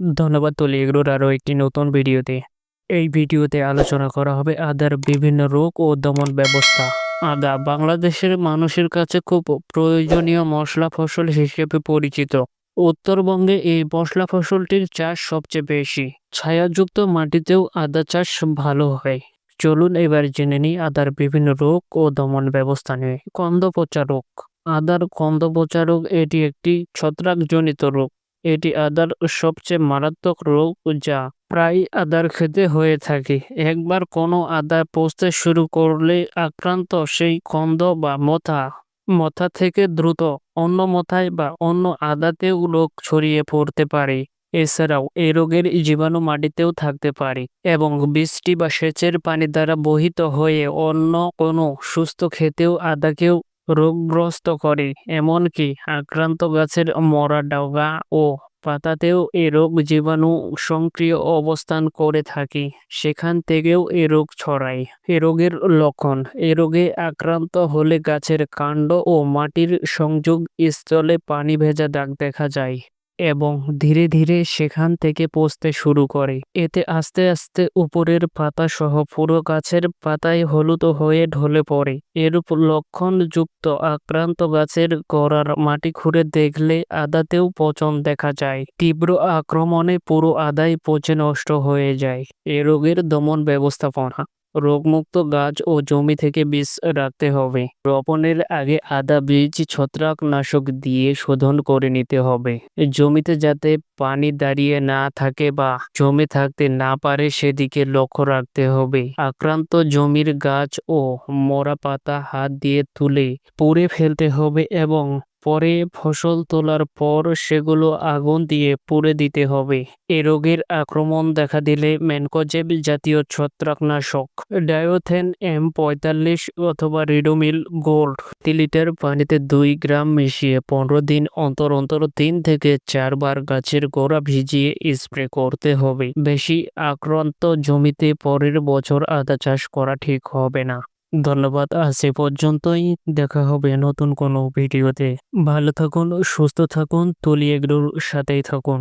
ধন্যবাদ তুলি এগুলোর আরও একটি নতুন ভিডিওতে। এই ভিডিওতে আলোচনা করা হবে আদার বিভিন্ন রোগ ও দমন ব্যবস্থা। আদা বাংলাদেশের মানুষের কাছে খুব প্রয়োজনীয় মশলা ফসল হিসেবে পরিচিত। উত্তরবঙ্গে এই মশলা ফসলটির চাষ সবচেয়ে বেশি। ছায়াযুক্ত মাটিতেও আদা চাষ ভালো হয়। চলুন এবার জেনে নিই আদার বিভিন্ন রোগ ও দমন ব্যবস্থা নিয়ে। কন্দপচা রোগ। আদার কন্দপচা রোগ এটি একটি ছত্রাকজনিত রোগ। এটি আদার সবচেয়ে মারাত্মক রোগ যা প্রায় আদার খেতে হয়ে থাকে। একবার কোনো আদা পচতে শুরু করলে আক্রান্ত সেই কন্দ বা মথা মথা থেকে দ্রুত অন্য মথায় বা অন্য আদাতেও রোগ ছড়িয়ে পড়তে পারে। এছাড়াও এই রোগের জীবাণু মাটিতেও থাকতে পারে এবং বৃষ্টি বা সেচের পানি দ্বারা বহিত হয়ে অন্য কোনো সুস্থ খেতেও আদাকেও রোগগ্রস্ত করে। এমনকি আক্রান্ত গাছের মরা ডগা ও পাতাতেও এ রোগ জীবাণু সক্রিয় অবস্থান করে থাকে। সেখান থেকেও এ রোগ ছড়ায়। এ রোগের লক্ষণ। এ রোগে আক্রান্ত হলে গাছের কাণ্ড ও মাটির সংযোগ স্থলে পানি ভেজা দাগ দেখা যায়। এবং ধীরে ধীরে সেখান থেকে পচতে শুরু করে। এতে আস্তে আস্তে উপরের পাতা সহ পুরো গাছের পাতায় হলুদ হয়ে ঢলে পড়ে। এরূপ লক্ষণযুক্ত আক্রান্ত গাছের গোড়ার মাটি খুঁড়ে দেখলে আদাতেও পচন দেখা যায়। তীব্র আক্রমণে পুরো আদায় পচে নষ্ট হয়ে যায়। এ রোগের দমন ব্যবস্থাপনা রোগমুক্ত গাছ ও জমি থেকে বীজ রাখতে হবে। রোপণের আগে আদা, বীজ ছত্রাকনাশক দিয়ে শোধন করে নিতে হবে। জমিতে যাতে পানি দাঁড়িয়ে না থাকে বা জমে থাকতে না পারে সেদিকে লক্ষ্য রাখতে হবে। আক্রান্ত জমির গাছ ও মরা পাতা হাত দিয়ে তুলে পুড়ে ফেলতে হবে এবং পরে ফসল তোলার পর সেগুলো আগুন দিয়ে পুড়ে দিতে হবে। এ রোগের আক্রমণ দেখা দিলে ম্যানকোজেব জাতীয় ছত্রাকনাশক ডায়োথেন এম পঁয়তাল্লিশ অথবা রিডোমিল গোল্ড প্রতি লিটার পানিতে দুই গ্রাম মিশিয়ে পনেরো দিন অন্তর অন্তর তিন থেকে চারবার গাছের গোড়া ভিজিয়ে স্প্রে করতে হবে। বেশি আক্রান্ত জমিতে পরের বছর আদা চাষ করা ঠিক হবে না। ধন্যবাদ, আজ এ পর্যন্তই। দেখা হবে নতুন কোনো ভিডিওতে। ভালো থাকুন, সুস্থ থাকুন, তলি এগুলোর সাথেই থাকুন।